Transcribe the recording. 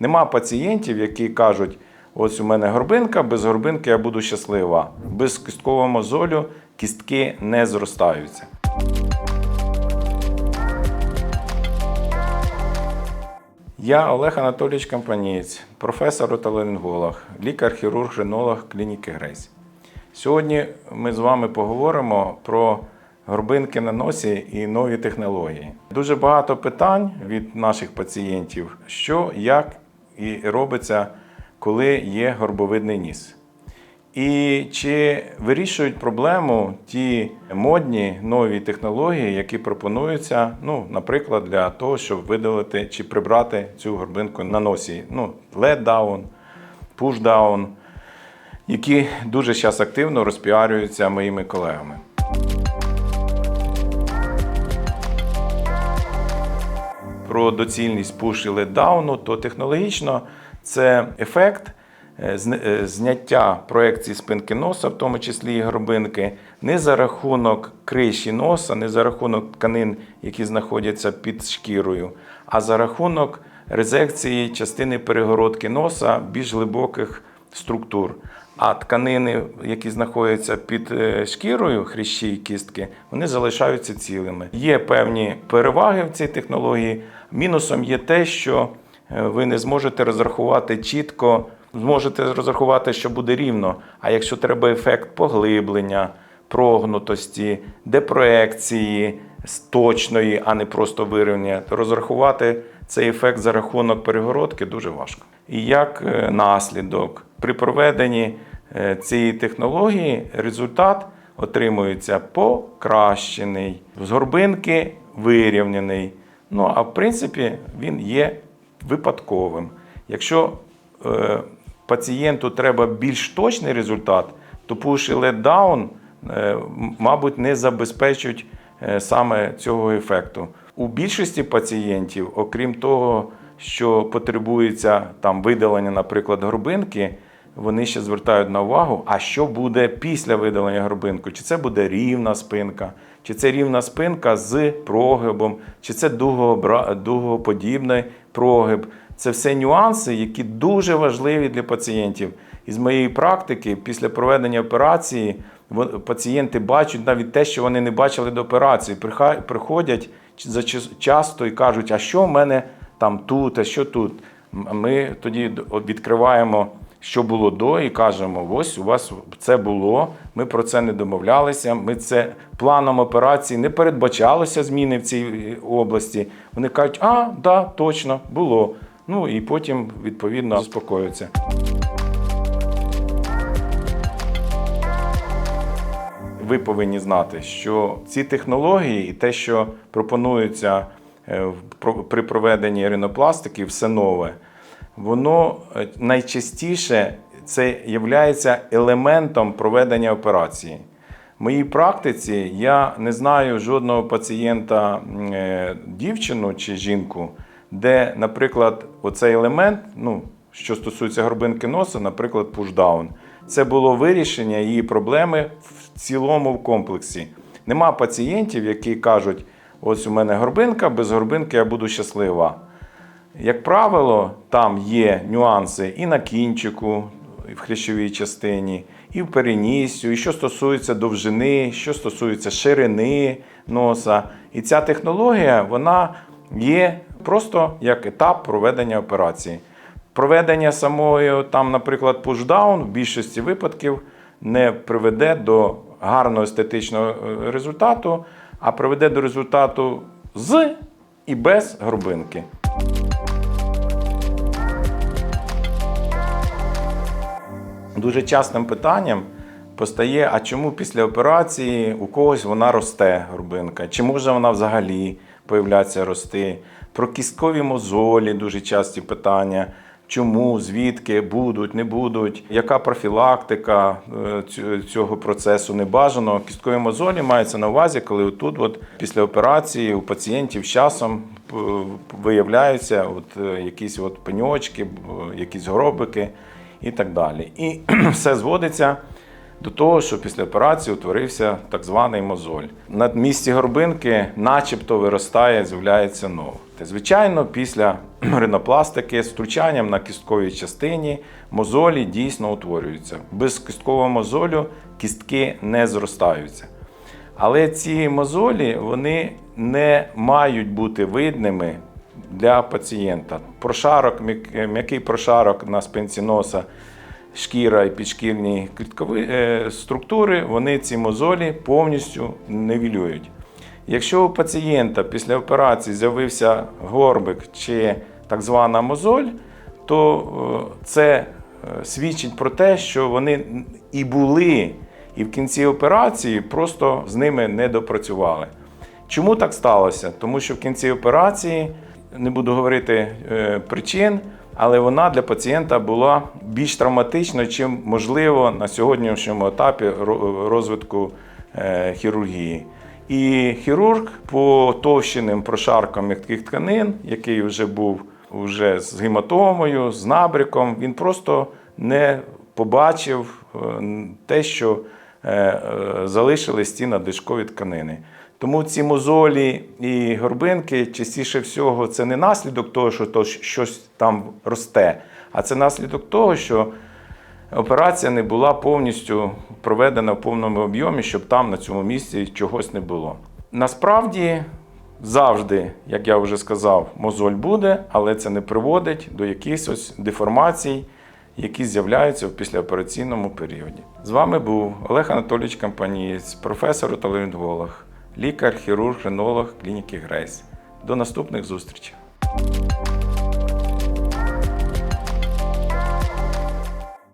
Нема пацієнтів, які кажуть: ось у мене горбинка, без горбинки я буду щаслива. Без кісткового мозолю кістки не зростаються. Я Олег Анатолійович Кампанієць, професор отоларинголог, лікар-хірург, ренолог клініки Грейс. Сьогодні ми з вами поговоримо про горбинки на носі і нові технології. Дуже багато питань від наших пацієнтів, що, як і робиться, коли є горбовидний ніс. І чи вирішують проблему ті модні нові технології, які пропонуються, ну, наприклад, для того, щоб видалити чи прибрати цю горбинку на носі. Ну, push-down, які дуже зараз активно розпіарюються моїми колегами. Про доцільність push і LED-дауну, то технологічно це ефект е, е, зняття проекції спинки носа, в тому числі і горбинки, не за рахунок криші носа, не за рахунок тканин, які знаходяться під шкірою, а за рахунок резекції частини перегородки носа більш глибоких структур. А тканини, які знаходяться під е, шкірою, хрящі і кістки, вони залишаються цілими. Є певні переваги в цій технології. Мінусом є те, що е, ви не зможете розрахувати чітко, зможете розрахувати, що буде рівно. А якщо треба ефект поглиблення, прогнутості, депроекції точної, а не просто вирівняння, то розрахувати цей ефект за рахунок перегородки дуже важко. І як е, наслідок при проведенні е, цієї технології результат отримується покращений, з горбинки вирівняний. Ну а в принципі він є випадковим. Якщо е, пацієнту треба більш точний результат, то push і let down, е, мабуть, не забезпечують е, саме цього ефекту. У більшості пацієнтів, окрім того, що потребується там видалення, наприклад, горбинки, вони ще звертають на увагу, а що буде після видалення горбинку? Чи це буде рівна спинка, чи це рівна спинка з прогибом, чи це дугоподібний прогиб. Це все нюанси, які дуже важливі для пацієнтів. І з моєї практики, після проведення операції, пацієнти бачать навіть те, що вони не бачили до операції. Приходять часто і кажуть, а що в мене там тут, а що тут. Ми тоді відкриваємо, що було до, і кажемо: ось у вас це було. Ми про це не домовлялися. Ми це планом операції не передбачалося зміни в цій е, області. Вони кажуть, а, да, точно, було. Ну і потім відповідно заспокоюються. ви повинні знати, що ці технології і те, що пропонується е, при проведенні ринопластики, все нове, воно е, найчастіше це є елементом проведення операції. В моїй практиці я не знаю жодного пацієнта, е, дівчину чи жінку, де, наприклад, оцей елемент, ну, що стосується горбинки носа, наприклад, пушдаун, це було вирішення її проблеми в цілому в комплексі. Нема пацієнтів, які кажуть: ось у мене горбинка, без горбинки я буду щаслива. Як правило, там є нюанси і на кінчику, і в хрящовій частині, і в переніссю, і що стосується довжини, що стосується ширини носа. І ця технологія вона є просто як етап проведення операції. Проведення самої, там, наприклад, пушдаун в більшості випадків не приведе до гарного естетичного е, результату, а приведе до результату з і без горбинки. Дуже частим питанням постає: а чому після операції у когось вона росте грубинка? Чи може вона взагалі появляться рости? Про кісткові мозолі дуже часті питання. Чому, звідки будуть, не будуть, яка профілактика е, цього процесу небажаного? Кісткові мозолі мається на увазі, коли тут, от після операції у пацієнтів з часом виявляються от, е, якісь от пеньочки, якісь гробики і так далі. І все зводиться до того, що після операції утворився так званий мозоль. На місці горбинки, начебто, виростає, з'являється нове. Та, звичайно, після ринопластики з втручанням на кістковій частині мозолі дійсно утворюються. Без кісткового мозолю кістки не зростаються. Але ці мозолі вони не мають бути видними для пацієнта. Прошарок, м'який прошарок на спинці носа, шкіра і підшкірні кліткові е, структури, вони ці мозолі повністю нивелюють. Якщо у пацієнта після операції з'явився горбик чи так звана мозоль, то е, це е, свідчить про те, що вони і були, і в кінці операції просто з ними не допрацювали. Чому так сталося? Тому що в кінці операції не буду говорити е, причин, але вона для пацієнта була більш травматичною, чим можливо на сьогоднішньому етапі розвитку е, хірургії. І хірург по товщеним прошаркам м'яких тканин, який вже був уже з гематомою, з набряком, він просто не побачив е, те, що залишились ті надлишкові тканини. Тому ці мозолі і горбинки частіше всього це не наслідок того, що то щось там росте, а це наслідок того, що операція не була повністю проведена в повному об'ємі, щоб там на цьому місці чогось не було. Насправді, завжди, як я вже сказав, мозоль буде, але це не приводить до якихось ось деформацій, які з'являються в післяопераційному періоді. З вами був Олег Анатолійович Кампанієць, професор отоларинголог, лікар, хірург, ренолог клініки Грейс. До наступних зустрічей.